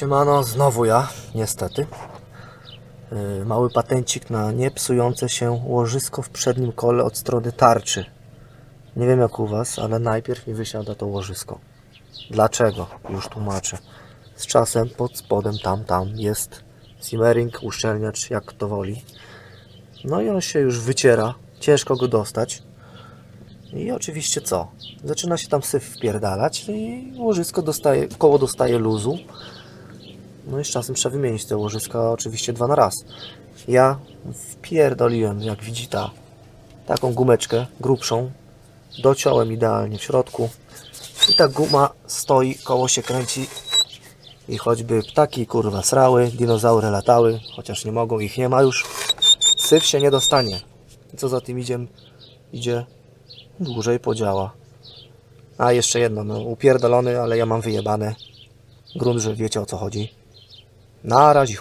Siemano, znowu ja, niestety. Yy, Mały patencik na niepsujące się łożysko w przednim kole od strony tarczy. Nie wiem jak u Was, ale najpierw mi wysiada to łożysko. Dlaczego? Już tłumaczę. Z czasem pod spodem tam, tam jest simmering, uszczelniacz, jak to woli. No i on się już wyciera, ciężko go dostać. I oczywiście co? Zaczyna się tam syf wpierdalać i łożysko dostaje, koło dostaje luzu. No i z czasem trzeba wymienić te łożyska oczywiście dwa na raz. Ja wpierdoliłem, jak widzi ta, taką gumeczkę grubszą. Dociąłem idealnie w środku. I ta guma stoi, koło się kręci. I choćby ptaki kurwa srały, dinozaury latały, chociaż nie mogą, ich nie ma już. Syf się nie dostanie. I co za tym idzie? Idzie dłużej podziała. A jeszcze jedno, no upierdolony, ale ja mam wyjebane. Grunt, że wiecie o co chodzi. Na razie.